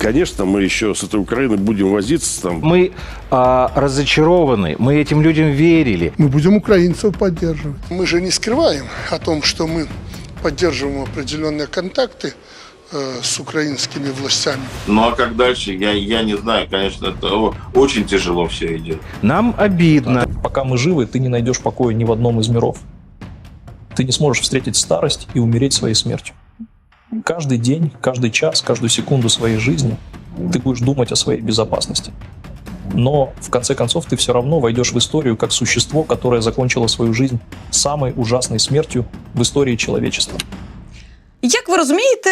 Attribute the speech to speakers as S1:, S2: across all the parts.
S1: Конечно, мы еще с этой Украиной будем возиться там.
S2: Мы а, разочарованы, мы этим людям верили.
S3: Мы будем украинцев поддерживать.
S4: Мы же не скрываем о том, что мы поддерживаем определенные контакты э, с украинскими властями.
S5: Ну а как дальше, я, я не знаю, конечно, это очень тяжело все идет.
S2: Нам обидно.
S6: Пока мы живы, ты не найдешь покоя ни в одном из миров. Ты не сможешь встретить старость и умереть своей смертью. Каждый день, каждый час, каждую секунду своей жизни ты будешь думать о своей безопасности. Но в конце концов ты все равно войдешь в историю как существо, которое закончило свою жизнь самой ужасной смертью в історії человечества.
S7: Як ви розумієте,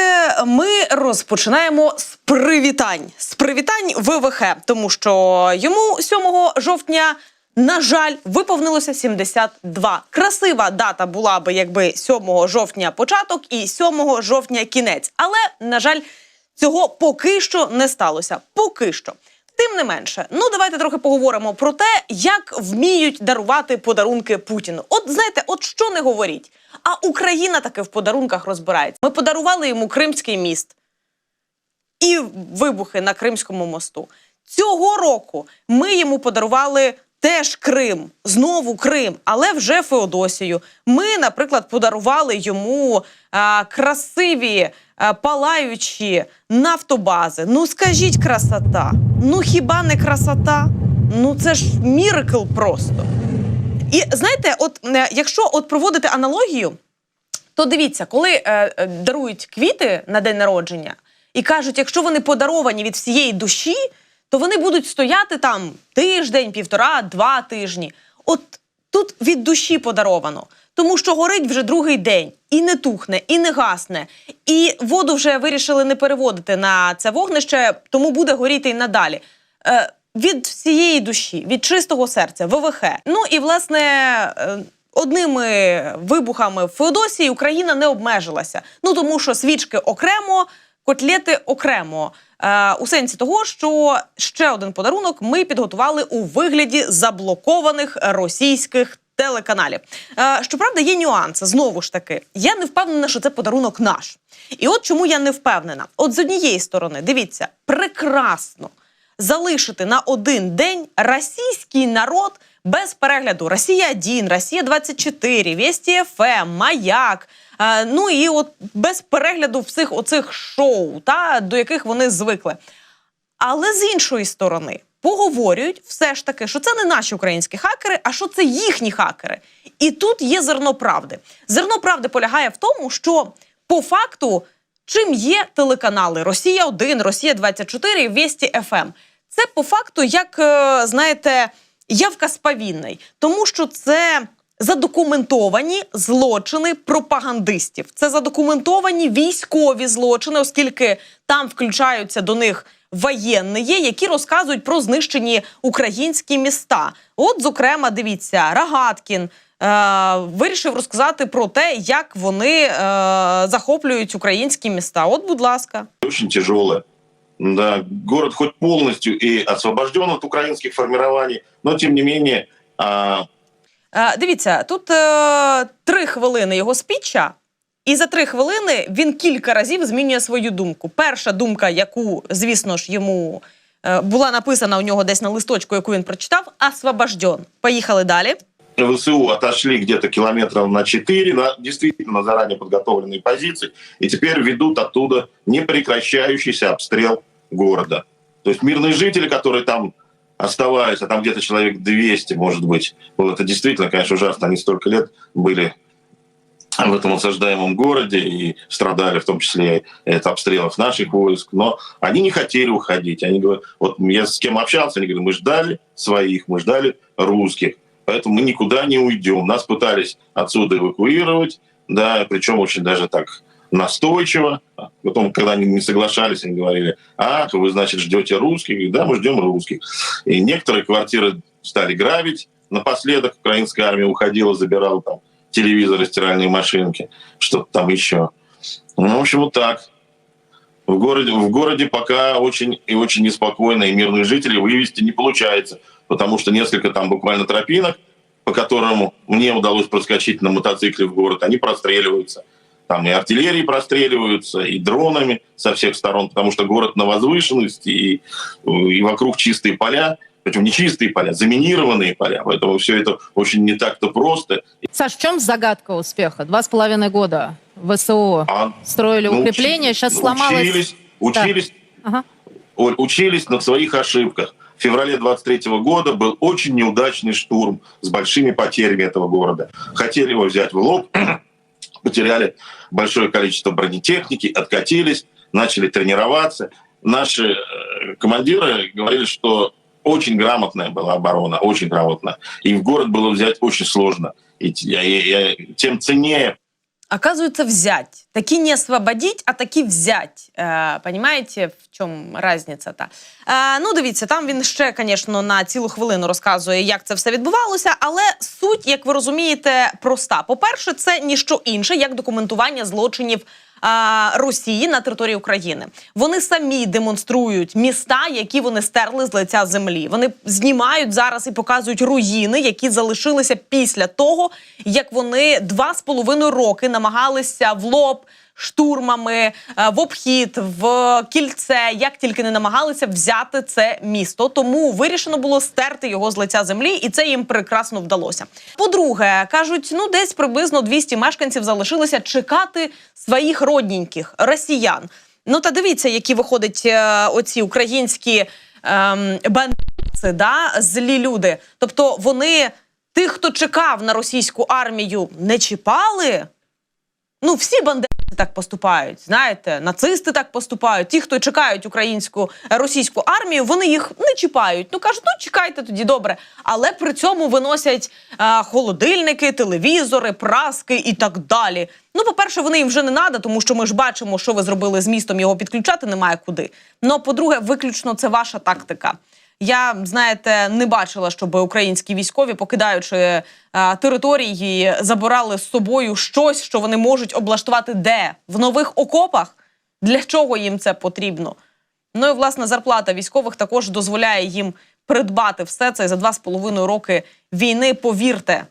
S7: ми розпочинаємо з привітань. З привітань ВВХ, тому що йому 7 жовтня, на жаль, виповнилося 72. Красива дата була би, якби 7 жовтня початок і 7 жовтня кінець. Але, на жаль, цього поки що не сталося. Поки що. Тим не менше, ну давайте трохи поговоримо про те, як вміють дарувати подарунки Путіну. От знаєте, от що не говоріть. А Україна таки в подарунках розбирається. Ми подарували йому Кримський міст і вибухи на Кримському мосту. Цього року ми йому подарували теж Крим, знову Крим, але вже Феодосію. Ми, наприклад, подарували йому а, красиві а, палаючі нафтобази. Ну скажіть, красота. Ну хіба не красота? Ну це ж мірикл просто. І знаєте, от е, якщо от проводити аналогію, то дивіться, коли е, е, дарують квіти на день народження і кажуть, якщо вони подаровані від всієї душі, то вони будуть стояти там тиждень, півтора, два тижні. От тут від душі подаровано, тому що горить вже другий день і не тухне, і не гасне, і воду вже вирішили не переводити на це вогнище, тому буде горіти й надалі. Е, від всієї душі, від чистого серця, ВВХ. Ну і власне. е, Одними вибухами в Феодосії Україна не обмежилася. Ну тому що свічки окремо, котлети окремо. Е, у сенсі того, що ще один подарунок ми підготували у вигляді заблокованих російських телеканалів. Е, щоправда, є нюанси. Знову ж таки, я не впевнена, що це подарунок наш. І от чому я не впевнена. От з однієї сторони, дивіться, прекрасно залишити на один день російський народ без перегляду Росія 1 Росія 24 Весті ФМ, Маяк. Е, Ну і от без перегляду всіх оцих шоу, та до яких вони звикли. Але з іншої сторони поговорюють все ж таки, що це не наші українські хакери, а що це їхні хакери. І тут є зерно правди. Зерно правди полягає в тому, що по факту чим є телеканали Росія 1 Росія 24 і Весті ФМ. Це по факту, як е, знаєте, явка сповінний, тому що це задокументовані злочини пропагандистів. Це задокументовані військові злочини, оскільки там включаються до них воєнні, які розказують про знищені українські міста. От, зокрема, дивіться, Рагаткін. Е, вирішив розказати про те, як вони е, захоплюють українські міста. От, будь ласка.
S5: Очень тяжелое. Да, город хоть полностью и освобожден от украинских формирований, но тем не менее
S7: Дивіться, тут е, три хвилини його спіча, і за три хвилини він кілька разів змінює свою думку. Перша думка, яку, звісно ж, йому е, була написана у нього десь на листочку, яку він прочитав, освобожден. Поїхали далі.
S5: ВСУ отошли где-то километров на 4, на действительно на заранее подготовленные позиции, и теперь ведут оттуда непрекращающийся обстрел города. То есть мирные жители, которые там оставались, а там где-то человек 200, может быть, было это действительно, конечно, ужасно, они столько лет были в этом осаждаемом городе и страдали в том числе от обстрелов наших войск, но они не хотели уходить. Они говорят, вот я с кем общался, они говорят, мы ждали своих, мы ждали русских, поэтому мы никуда не уйдем. Нас пытались отсюда эвакуировать, да, причем очень даже так настойчиво. Потом, когда они не соглашались, они говорили, а, вы, значит, ждете русских? Да, мы ждем русских. И некоторые квартиры стали грабить. Напоследок украинская армия уходила, забирала там телевизоры, стиральные машинки, что-то там еще. Ну, в общем, вот так. В городе, в городе пока очень и очень неспокойно, и мирных жителей вывести не получается, потому что несколько там буквально тропинок, по которым мне удалось проскочить на мотоцикле в город, они простреливаются. Там и артиллерии простреливаются, и дронами со всех сторон, потому что город на возвышенности, и, и вокруг чистые поля, причем не чистые поля, заминированные поля. Поэтому все это очень не так-то просто.
S8: Саш, в чем загадка успеха? Два с половиной года ВСУ
S5: А,
S8: строили
S5: ну,
S8: укрепления, сейчас сломалось.
S5: Учились, учились,
S8: Ага.
S5: Оль, учились на своих ошибках. В феврале 23 года был очень неудачный штурм с большими потерями этого города. Хотели его взять в лоб, потеряли большое количество бронетехники, откатились, начали тренироваться. Наши э, командиры говорили, что очень грамотная была оборона, очень грамотная. И в город было взять очень сложно. И тем ценнее
S7: Оказывается, взять. Таки не освободить, а таки взять. Е, понимаете, в чому разниця та Е, ну, дивіться, там він ще, звісно, на цілу хвилину розказує, як це все відбувалося, але суть, як ви розумієте, проста. По-перше, це ніщо інше, як документування злочинів а, Росії на території України. Вони самі демонструють міста, які вони стерли з лиця землі. Вони знімають зараз і показують руїни, які залишилися після того, як вони два з половиною роки намагалися в лоб. Штурмами е, в обхід, в кільце, як тільки не намагалися взяти це місто. Тому вирішено було стерти його з лиця землі, і це їм прекрасно вдалося. По-друге, кажуть, ну десь приблизно 200 мешканців залишилося чекати своїх родненьких росіян. Ну та дивіться, які виходять е, оці українські ем, бандитці, да, злі люди. Тобто вони тих, хто чекав на російську армію, не чіпали. Ну, всі бандери так поступають. Знаєте, нацисти так поступають. Ті, хто чекають українську е, російську армію, вони їх не чіпають. Ну кажуть, ну чекайте тоді добре. Але при цьому виносять е, холодильники, телевізори, праски і так далі. Ну, по-перше, вони їм вже не треба, тому що ми ж бачимо, що ви зробили з містом. Його підключати немає куди. Ну, по-друге, виключно це ваша тактика. Я знаєте, не бачила, щоб українські військові, покидаючи е, території, забирали з собою щось, що вони можуть облаштувати де в нових окопах. Для чого їм це потрібно? Ну і власне зарплата військових також дозволяє їм придбати все це за два з половиною роки війни. Повірте,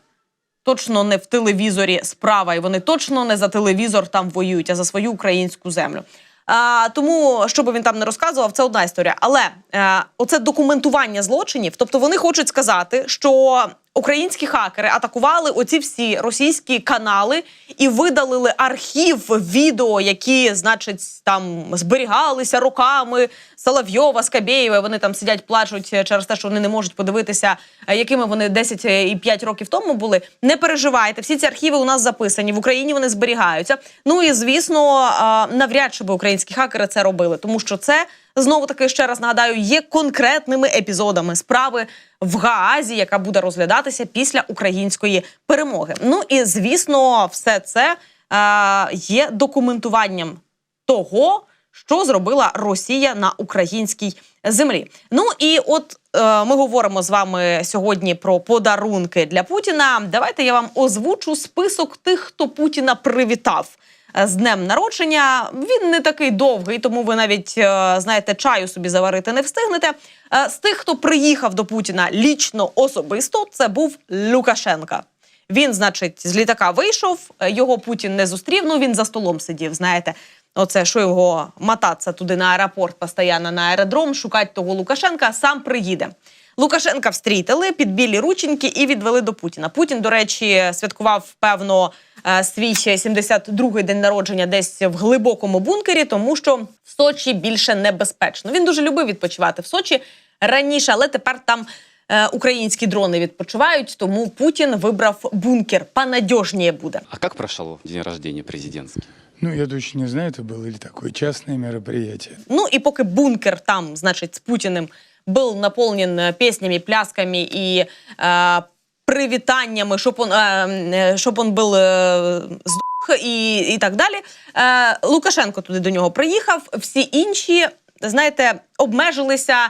S7: точно не в телевізорі справа, і вони точно не за телевізор там воюють, а за свою українську землю. А, тому, що би він там не розказував, це одна історія. Але а, оце документування злочинів, тобто вони хочуть сказати, що українські хакери атакували оці всі російські канали і видалили архів відео, які, значить, там зберігалися роками Соловйова, Скабєєва. Вони там сидять, плачуть через те, що вони не можуть подивитися, е, якими вони 10 і 5 років тому були. Не переживайте, всі ці архіви у нас записані в Україні. Вони зберігаються. Ну і звісно, е, навряд чи би українські хакери це робили, тому що це знову таки ще раз нагадаю, є конкретними епізодами справи в Гаазі, яка буде розглядатися після української перемоги. Ну і звісно, все це е, є документуванням того, що зробила Росія на українській землі. Ну і от е, ми говоримо з вами сьогодні про подарунки для Путіна. Давайте я вам озвучу список тих, хто Путіна привітав. Е, З днем народження він не такий довгий, тому ви навіть е, знаєте, чаю собі заварити не встигнете. Е, З тих, хто приїхав до Путіна лічно особисто, це був Лукашенка. Він, значить, з літака вийшов, його Путін не зустрів. Ну він за столом сидів. Знаєте, оце що його мотатися туди на аеропорт, постійно на аеродром, шукати того Лукашенка, сам приїде. Лукашенка встрітили під білі рученьки і відвели до Путіна. Путін, до речі, святкував певно е, свій ще 72-й день народження десь в глибокому бункері, тому що в Сочі більше небезпечно. Він дуже любив відпочивати в Сочі раніше, але тепер там е, українські дрони відпочивають, тому Путін вибрав бункер. Понадіжніє буде.
S9: А как прошел день рождения президентский?
S3: Ну, я точно не знаю, это было или такое частное мероприятие.
S7: Ну и поки бункер там, значит, с Путиным был наполнен э, песнями, плясками и э, привитаниями, щоб он, э, э, щоб он был э, здох і, і так далі. Е, Лукашенко туди до нього приїхав. Всі інші, знаєте, обмежилися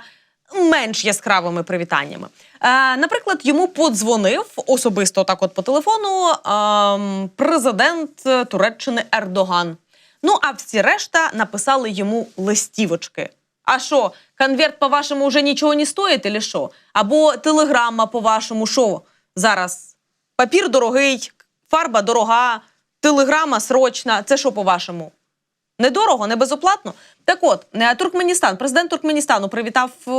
S7: менш яскравими привітаннями. Е, наприклад, йому подзвонив особисто так, от по телефону, ем, президент е, Туреччини Ердоган. Ну а всі решта написали йому листівочки. А що, конверт, по-вашому, вже нічого не стоїть, или що? Або телеграма, по-вашому, що зараз? Папір дорогий, фарба дорога, телеграма срочна. Це що по-вашому? Недорого, не безоплатно. Так от, е, Туркменістан, президент Туркменістану привітав е,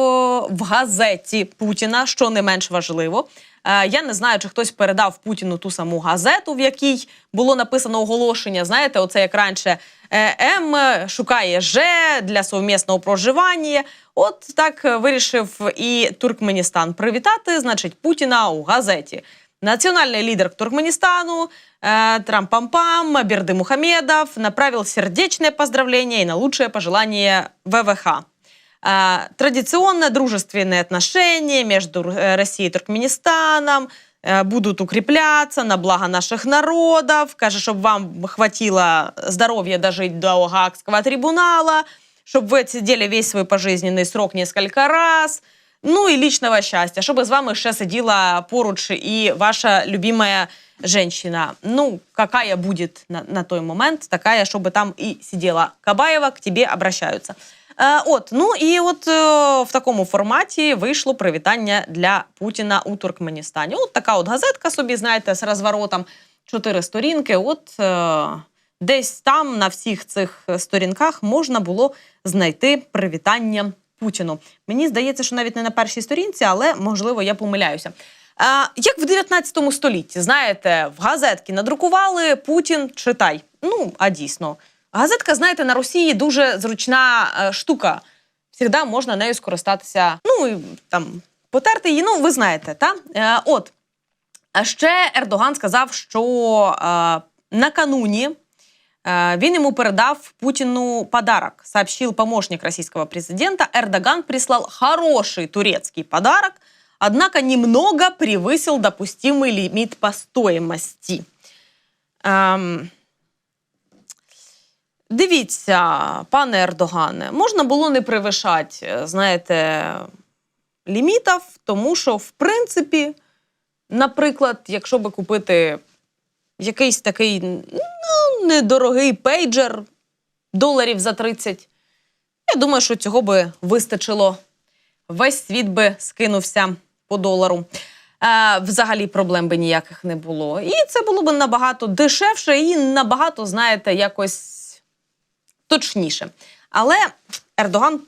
S7: в газеті Путіна, що не менш важливо. Е, Я не знаю, чи хтось передав Путіну ту саму газету, в якій було написано оголошення. Знаєте, оце як раніше е, М шукає Ж для совмісного проживання. От так е, вирішив і Туркменістан привітати, значить, Путіна у газеті. Национальный лидер Туркменистану э, Трампампам Берды Мухамедов направил сердечное поздравление и на лучшее пожелание ВВХ. Э, традиционно дружественные отношения между э, Россией и Туркменистаном э, будут укрепляться на благо наших народов. Каже, чтобы вам хватило здоровья дожить до Гаагского трибунала, чтобы вы отсидели весь свой пожизненный срок несколько раз. Ну і лічного щастя, щоб з вами ще сиділа поруч і ваша любимая женщина. Ну, какая будет на, на той момент, такая, щоб там і сиділа Кабаєва, к тебе обращаються. Е, от, ну і от е, в такому форматі вийшло привітання для Путіна у Туркменістані. От така от газетка собі, знаєте, з розворотом чотири сторінки. От е, десь там на всіх цих сторінках можна було знайти привітання Путіну. Мені здається, що навіть не на першій сторінці, але можливо я помиляюся. Як в 19 столітті, знаєте, в газетки надрукували Путін читай. Ну, а дійсно. Газетка, знаєте, на Росії дуже зручна е, штука. Завжди можна нею скористатися. Ну, і там потерти її. Ну, ви знаєте, та? Е, от. А ще Ердоган сказав, що е, накануні Э, Він ему передав Путину подарок, сообщил помощник российского президента. Эрдоган прислал хороший турецкий подарок, однако немного превысил допустимый лимит по стоимости. Ем, Дивіться, пане Ердогане, можна було не перевишати, знаєте, лімітів, тому що, в принципі, наприклад, якщо би купити якийсь такий ну, недорогий пейджер доларів за 30. Я думаю, що цього би вистачило. Весь світ би скинувся по долару. Е, взагалі проблем би ніяких не було. І це було б набагато дешевше і набагато, знаєте, якось точніше. Але Ердоган,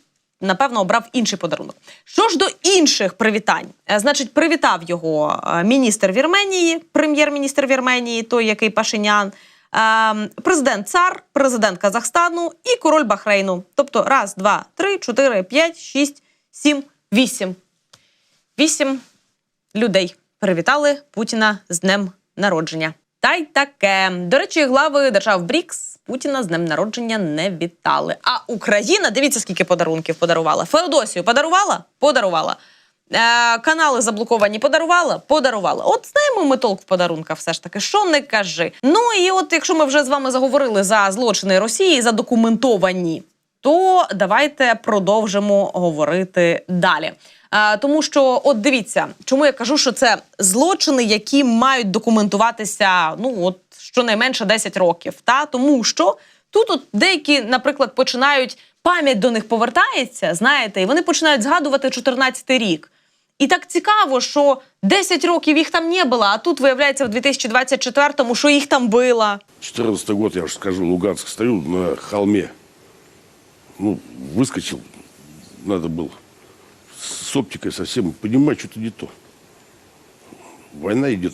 S7: напевно, обрав інший подарунок. Що ж до інших привітань, Е, значить, привітав його е, міністр Вірменії, прем'єр-міністр Вірменії, той, який Пашинян, е, президент Цар, президент Казахстану і король Бахрейну. Тобто раз, два, три, чотири, п'ять, шість, сім, вісім. Вісім людей привітали Путіна з днем народження. Та й таке. До речі, глави держав БРІКС Путіна з днем народження не вітали. А Україна, дивіться, скільки подарунків подарувала. Феодосію подарувала? Подарувала. Е, канали заблоковані подарувала? Подарувала. От знаємо ми толк в подарунках, все ж таки, що не кажи. Ну і от якщо ми вже з вами заговорили за злочини Росії, задокументовані, то давайте продовжимо говорити далі. Е, тому що, от дивіться, чому я кажу, що це злочини, які мають документуватися ну от щонайменше 10 років. Та тому що тут от деякі, наприклад, починають пам'ять до них повертається, знаєте, і вони починають згадувати 14-й рік. І так цікаво, що 10 років їх там не було, а тут виявляється в 2024-му, що їх там було.
S1: 14 год, я уже скажу, Луганск, стою на холме. Ну, выскочил, надо было с оптикой совсем, понимаю, что-то не то. Война идет.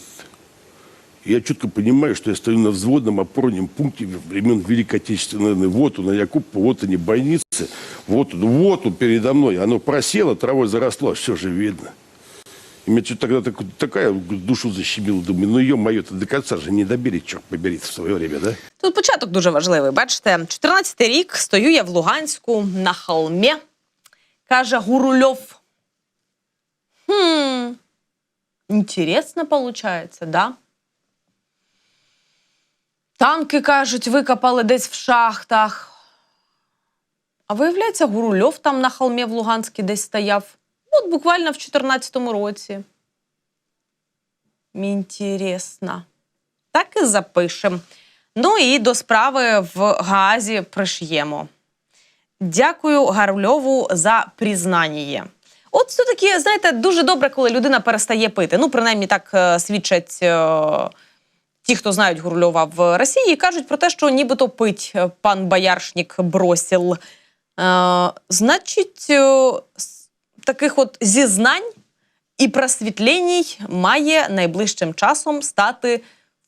S1: Я четко понимаю, что я стою на взводном опорном пункте времен Великой Отечественной войны. Вот он, Якуб, вот они, больницы. Вот он, вот он передо мной. Оно просело, травой заросло, все же видно. И меня что-то тогда так- такая душу защемила. Думаю, ну ее-мое-то до конца же не добили, черт побери, в свое время, да?
S7: Тут початок дуже важливий. Бачите, 14-й рік стою я в Луганську на холмі, каже Гурульов. Хм, інтересно получається, да? Танки, кажуть, викопали десь в шахтах. А виявляється, Гурульов там на холмі в Луганській десь стояв. От буквально в 14-му році. Інтересно. Так і запишемо. Ну і до справи в Гаазі приш'ємо. Дякую Гарльову за признання. От все-таки, знаєте, дуже добре, коли людина перестає пити. Ну, принаймні так е, свідчать е, ті, хто знають Гурульова в Росії, кажуть про те, що нібито пить е, пан Бояршнік бросил. Е, значить, е, таких от зізнань і просвітленій має найближчим часом стати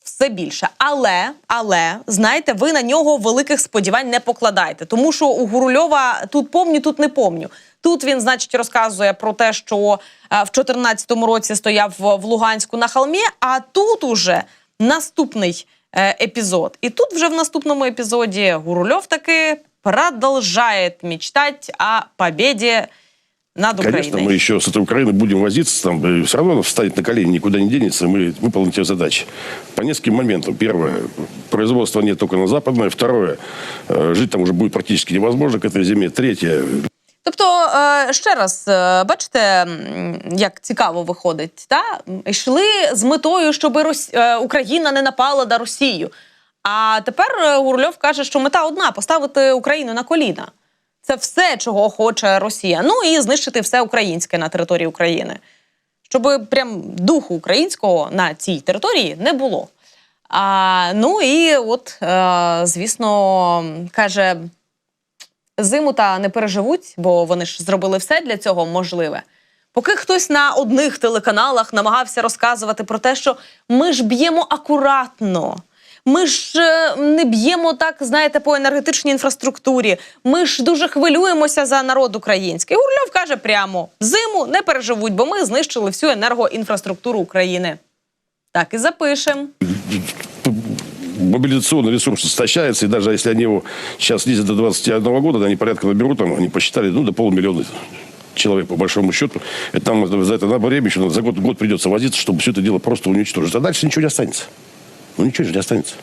S7: все більше. Але, але, знаєте, ви на нього великих сподівань не покладайте. Тому що у Гурульова тут помню, тут не помню. Тут він, значить, розказує про те, що е, в 2014 році стояв в Луганську на холмі, а тут уже наступний е, епізод. І тут вже в наступному епізоді Гурульов таки продовжує мечтати о победі над
S1: Конечно,
S7: Україною.
S1: мы еще с этой Украиной будем возиться, там все равно она встанет на колени, никуда не денется, мы выполним те задачи. По нескольким моментам. Первое, производства нет только на западное. Второе, э, жить там уже будет практически невозможно к этой зиме. Третье,
S7: Тобто, е, ще раз, е, бачите, як цікаво виходить, та? йшли з метою, щоб Рос... е, Україна не напала на Росію. А тепер е, Гурльов каже, що мета одна поставити Україну на коліна. Це все, чого хоче Росія. Ну і знищити все українське на території України. Щоб прям духу українського на цій території не було. А, ну і от, е, звісно, каже, зиму та не переживуть, бо вони ж зробили все для цього можливе. Поки хтось на одних телеканалах намагався розказувати про те, що ми ж б'ємо акуратно. Ми ж е, не б'ємо так, знаєте, по енергетичній інфраструктурі. Ми ж дуже хвилюємося за народ український. Гурльов каже прямо: зиму не переживуть, бо ми знищили всю енергоінфраструктуру України. Так і запишемо
S1: мобилизационный ресурс истощается, и даже если они его сейчас снизят до 21 года, да, они порядка наберут, там, они посчитали, ну, до полумиллиона человек, по большому счету. Это нам за это на время еще надо- за год, год придется возиться, чтобы все это дело просто уничтожить. А дальше ничего не останется. Ну, ничего же не останется.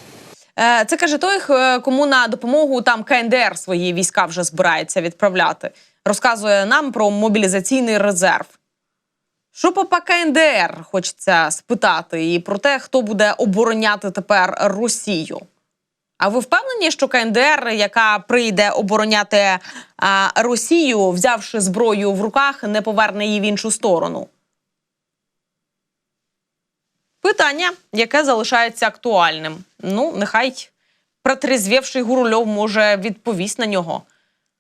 S7: Е, Це каже той, х- кому на допомогу там КНДР свої війська вже збирається відправляти. Розказує нам про мобілізаційний резерв. Що по КНДР хочеться спитати, і про те, хто буде обороняти тепер Росію. А ви впевнені, що КНДР, яка прийде обороняти а, Росію, взявши зброю в руках, не поверне її в іншу сторону? Питання, яке залишається актуальним. Ну, нехай протрезвівший Гурульов може відповість на нього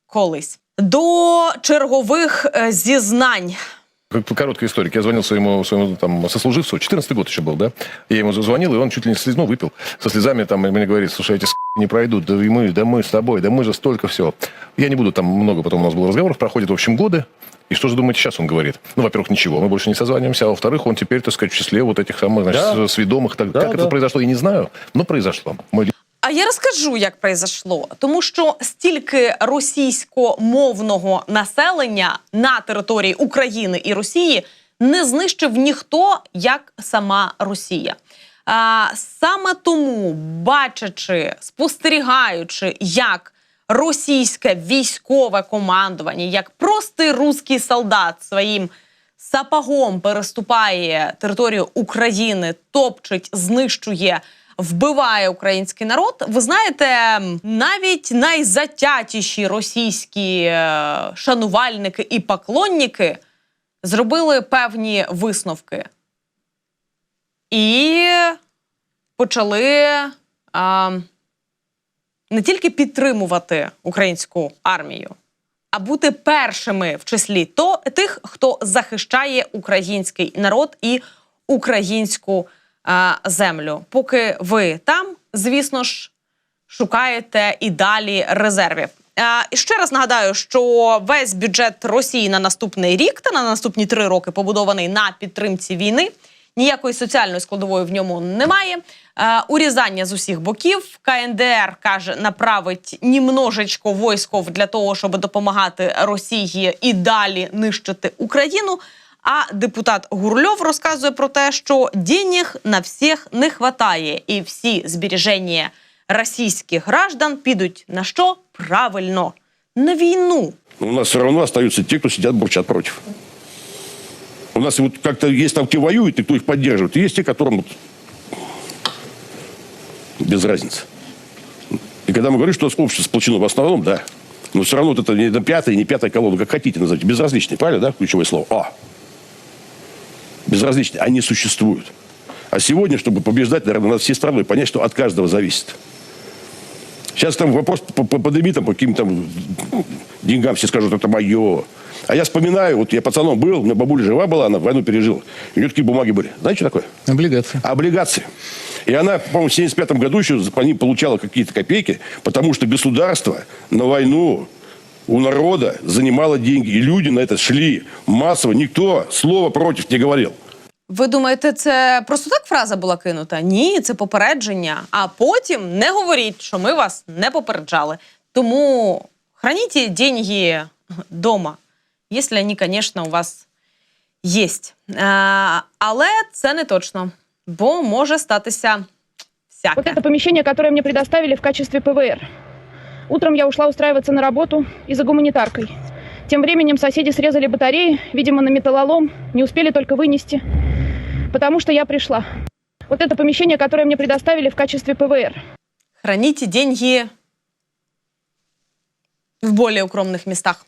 S7: колись. До чергових е, зізнань.
S10: Короткая история. Я звонил своему, своему там, сослуживцу, 14 год еще был, да? Я ему зазвонил, и он чуть ли не слезну выпил. Со слезами там и мне говорит, слушай, эти не пройдут, да и мы, да мы с тобой, да мы же столько всего. Я не буду, там много потом у нас было разговоров, проходит, в общем, годы. И что же думаете, сейчас он говорит? Ну, во-первых, ничего, мы больше не созваниваемся, а во-вторых, он теперь, так сказать, в числе вот этих самых, значит,
S1: Да.
S10: сведомых. Так,
S1: Да,
S10: как
S1: да.
S10: это произошло, я не знаю, но произошло. Мой
S7: А я розкажу, як произошло. Тому що стільки російськомовного населення на території України і Росії не знищив ніхто, як сама Росія. А, саме тому, бачачи, спостерігаючи, як російське військове командування, як простий русський солдат своїм сапогом переступає територію України, топчить, знищує, вбиває український народ. Ви знаєте, навіть найзатятіші російські е, шанувальники і поклонники зробили певні висновки і почали а, не тільки підтримувати українську армію, а бути першими в числі то тих, хто захищає український народ і українську землю. Поки ви там, звісно ж, шукаєте і далі резервів. І ще раз нагадаю, що весь бюджет Росії на наступний рік та на наступні три роки побудований на підтримці війни. Ніякої соціальної складової в ньому немає. Е, урізання з усіх боків. КНДР каже, направить німножечко військов для того, щоб допомагати Росії і далі нищити Україну. А депутат Гурльов розказує про те, що денег на всіх не хватає, і всі збереження російських граждан підуть на що правильно на війну.
S1: Но у нас все равно остаются те, кто сидят, бурчат против. У нас вот как-то есть там, кто воюет и кто их поддерживает. И есть те, которым вот без разницы. И когда мы говорим, что общество сплочено в основном, да, но все равно вот это не на пятая, не пятая колонна, как хотите назовите, безразличные, правильно, да, ключевое слово? А. Безразличные, они существуют. А сегодня, чтобы побеждать, наверное, надо всей страной понять, что от каждого зависит. Сейчас там вопрос по, по, подними, там, по каким-то там деньгам все скажут, это мое. А я вспоминаю, вот я пацаном был, у меня бабуля жива была, она войну пережила. У нее такие бумаги были. Знаете, что такое?
S3: Облигация.
S1: облигации. И она, по-моему, в 75 году еще по ним получала какие-то копейки, потому что государство на войну у народа занимало деньги. И люди на это шли массово. Никто слова против не говорил.
S7: Ви думаєте, це просто так фраза була кинута? Ні, це попередження. А потім не говоріть, що ми вас не попереджали. Тому храніть деньги дома, якщо вони, звісно, у вас є. Е, але це не точно, бо може статися всяке.
S11: Вот это помещение, которое мне предоставили в качестве ПВР. Утром я ушла устраиваться на работу и за гуманитаркой. Тем временем соседи срезали батареи, видимо, на металлолом, не успели только вынести, потому что я пришла. Вот это помещение, которое мне предоставили в качестве ПВР.
S7: Храните деньги в более укромних містах.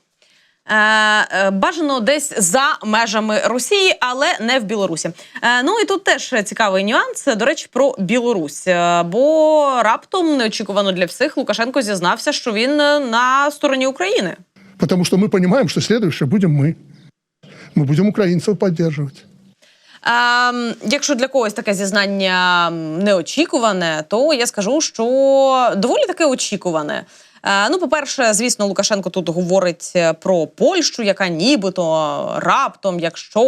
S7: Е, е, бажано десь за межами Росії, але не в Білорусі. Е, ну і тут теж цікавий нюанс. До речі, про Білорусь. Е, бо раптом неочікувано для всіх Лукашенко зізнався, що він е, на стороні України.
S4: Потому что мы понимаем, что следующее будем мы. Мы будем украинцев поддерживать.
S7: Ем, якщо для когось таке зізнання неочікуване, то я скажу, що доволі таке очікуване. Е, ну, по-перше, звісно, Лукашенко тут говорить е, про Польщу, яка нібито раптом, якщо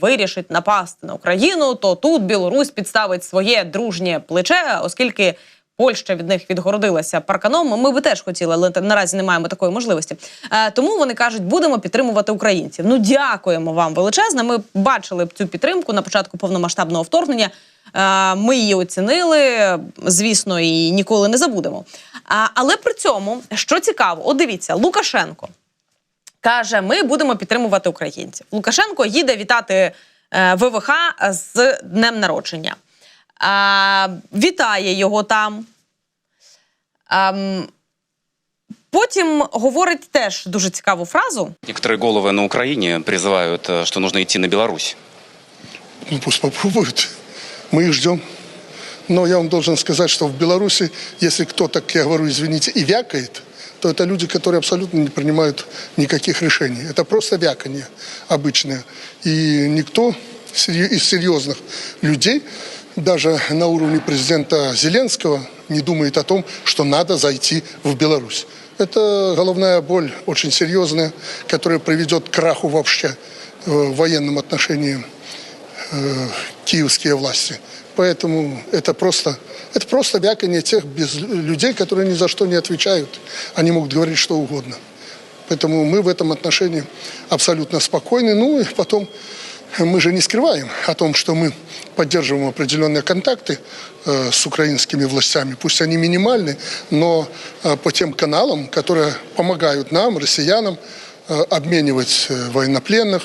S7: вирішить напасти на Україну, то тут Білорусь підставить своє дружнє плече, оскільки. Польща від них відгородилася парканом. Ми би теж хотіли, але наразі не маємо такої можливості. Е, тому вони кажуть, будемо підтримувати українців. Ну дякуємо вам величезне. Ми бачили цю підтримку на початку повномасштабного вторгнення. Е, ми її оцінили, звісно, і ніколи не забудемо. А, але при цьому, що цікаво, от дивіться, Лукашенко каже: ми будемо підтримувати українців. Лукашенко їде вітати е, ВВХ з днем народження. А, вітає його там. Ам, потім говорить теж дуже цікаву фразу.
S9: Некоторые головы на Украине призывают, э, что нужно идти на Беларусь.
S4: Ну, пусть попробуют. Мы их ждем. Но я вам должен сказать, что в Беларуси, если кто, так я говорю, извините, и вякает, то это люди, которые абсолютно не принимают никаких решений. Это просто вяканье обычное. И никто серьё- из серьезных людей, даже на уровне президента Зеленского, не думает о том, что надо зайти в Беларусь. Это головная боль очень серьезная, которая приведет к краху вообще э, в военном отношении э, киевские власти. Поэтому это просто, это просто вяканье тех без, людей, которые ни за что не отвечают. Они могут говорить что угодно. Поэтому мы в этом отношении абсолютно спокойны. Ну и потом мы же не скрываем о том, что мы поддерживаем определенные контакты э, с украинскими властями. Пусть они минимальны, но э, по тем каналам, которые помогают нам, россиянам, э, обменивать э, военнопленных,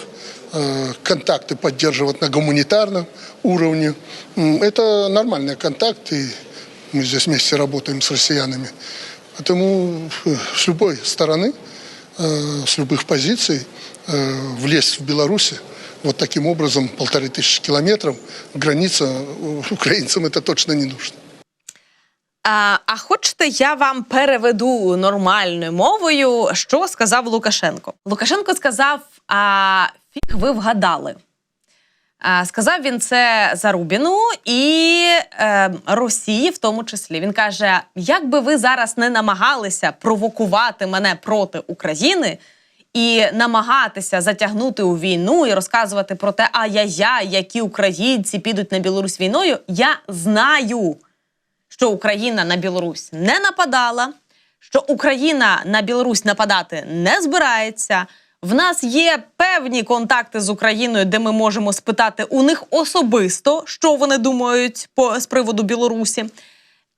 S4: контакты поддерживать на гуманитарном уровне. М, Это нормальные контакты. Мы здесь вместе работаем с россиянами. Поэтому э, с любой стороны, э, с любых позиций э, влезть в Беларусь вот таким образом полторы тысячи километров граница э, украинцам это точно не нужно.
S7: А, а хочете, я вам переведу нормальною мовою, що сказав Лукашенко? Лукашенко сказав: а, фіг ви вгадали. А, сказав він це Зарубіну і е, Росії, в тому числі. Він каже: як би ви зараз не намагалися провокувати мене проти України і намагатися затягнути у війну і розказувати про те, ай-яй-яй, які українці підуть на Білорусь війною, я знаю що Україна на Білорусь не нападала, що Україна на Білорусь нападати не збирається. В нас є певні контакти з Україною, де ми можемо спитати у них особисто, що вони думають по з приводу Білорусі.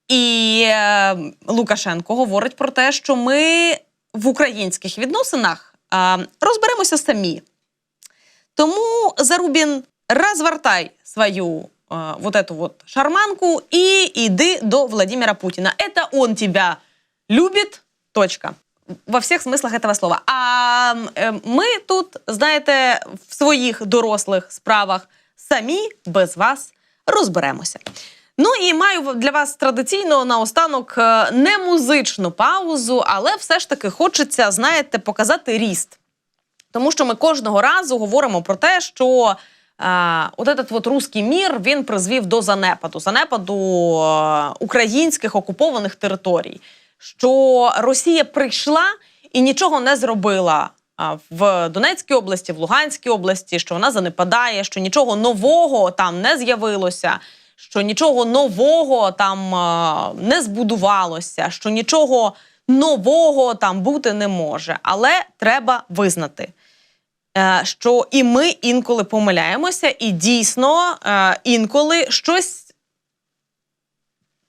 S7: І е, Лукашенко говорить про те, що ми в українських відносинах е, розберемося самі. Тому Зарубін, розвертай свою э, вот эту вот шарманку и иди до Владимира Путина. Это он тебя любит, точка. Во всіх смислах этого слова. А е, ми тут, знаєте, в своїх дорослих справах самі без вас розберемося. Ну і маю для вас традиційно наостанок е, не музичну паузу, але все ж таки хочеться, знаєте, показати ріст. Тому що ми кожного разу говоримо про те, що е, от этот от руський мір він призвів до занепаду, занепаду е, українських окупованих територій. Що Росія прийшла і нічого не зробила в Донецькій області, в Луганській області, що вона занепадає, що нічого нового там не з'явилося, що нічого нового там не збудувалося, що нічого нового там бути не може. Але треба визнати, е, що і ми інколи помиляємося, і дійсно е, інколи щось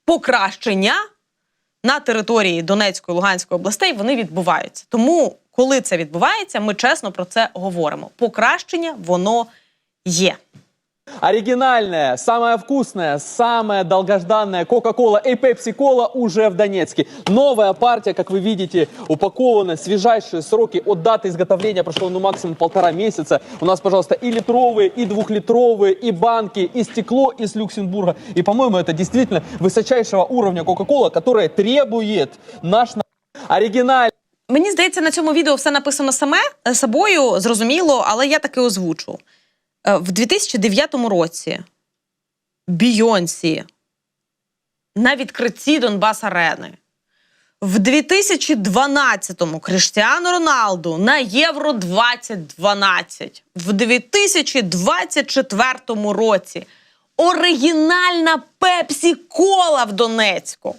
S7: покращення на території Донецької Луганської областей вони відбуваються. Тому, коли це відбувається, ми чесно про це говоримо. Покращення воно є.
S12: Оригинальная, самая вкусная, самая долгожданная Кока-Кола и Пепси-Кола уже в Донецке. Новая партия, как вы видите, упакована, свежайшие сроки от даты изготовления прошло ну максимум полтора месяца. У нас, пожалуйста, и литровые, и двухлитровые, и банки, и стекло из Люксембурга. И, по-моему, это действительно высочайшего уровня Кока-Кола, которая требует наш на- оригинальный.
S7: Мені здається, на цьому відео все написано саме е, собою, зрозуміло, але я таки озвучу. Е, В 2009 році Бійонсі на відкритті Донбас Арени. В 2012-му Кріштіану Роналду на Євро 2012. В 2024 році оригінальна Пепсі Кола в Донецьку.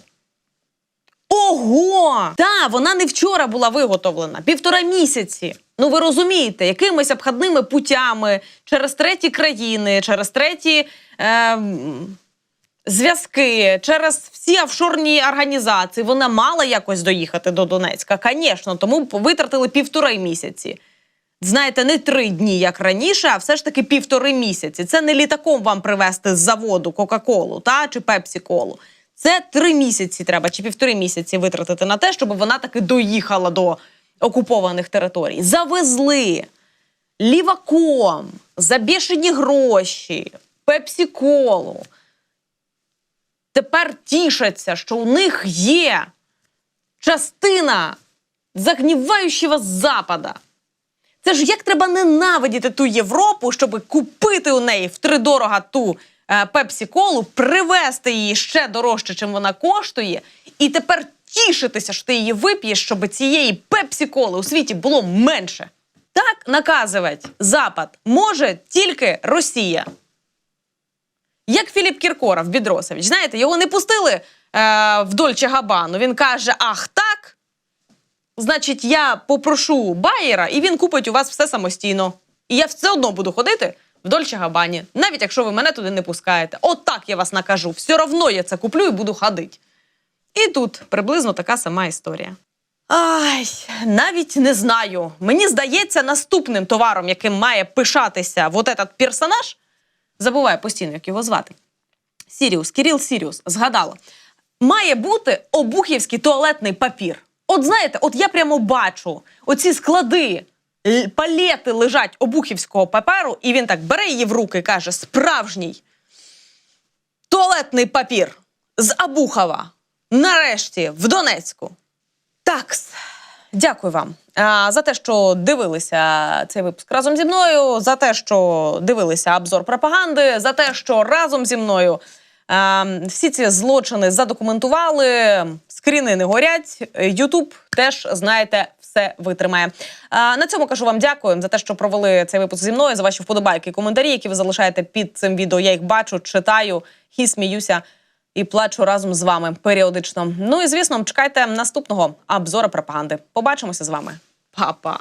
S7: Ого! Та вона не вчора була виготовлена, півтора місяці. Ну ви розумієте, якимись обхідними путями через треті країни, через треті е, зв'язки, через всі офшорні організації. Вона мала якось доїхати до Донецька. Звісно, тому витратили півтора місяці. Знаєте, не три дні, як раніше, а все ж таки півтори місяці. Це не літаком вам привезти з заводу Кока-Колу та чи Пепсі-Колу. Це три місяці треба, чи півтори місяці витратити на те, щоб вона таки доїхала до окупованих територій. Завезли ліваком за бішені гроші, Пепсі-Колу. Тепер тішаться, що у них є частина загніваючого запада. Це ж як треба ненавидіти ту Європу, щоб купити у неї втридорога ту е, пепсі-колу, привезти її ще дорожче, чим вона коштує, і тепер тішитися, що ти її вип'єш, щоб цієї пепсі-коли у світі було менше. Так наказувати Запад може тільки Росія. Як Філіп Кіркоров, Бідросович, знаєте, його не пустили е, в Дольче. Він каже: Ах, так. Значить, я попрошу Байера, і він купить у вас все самостійно. І я все одно буду ходити в Дольче навіть якщо ви мене туди не пускаєте. От я вас накажу. Все одно я це куплю і буду ходити. І тут приблизно така сама історія. Ай, навіть не знаю. Мені здається, наступним товаром, яким має пишатися вот этот персонаж, забуваю постійно, як його звати. Сіріус, Кіріл Сіріус, згадала. Має бути обухівський туалетний папір. От знаєте, от я прямо бачу оці склади, палети лежать обухівського паперу, і він так бере її в руки і каже: справжній туалетний папір з Абухова. Нарешті в Донецьку. Такс. Дякую вам за те, що дивилися цей випуск разом зі мною, за те, що дивилися обзор пропаганди, за те, що разом зі мною всі ці злочини задокументували. Скріни не горять. Ютуб теж знаєте. Все витримає. На цьому кажу вам дякую за те, що провели цей випуск зі мною, за ваші вподобайки і коментарі, які ви залишаєте під цим відео. Я їх бачу, читаю і сміюся і плачу разом з вами періодично. Ну і звісно, чекайте наступного обзору пропаганди. Побачимося з вами. Па-па!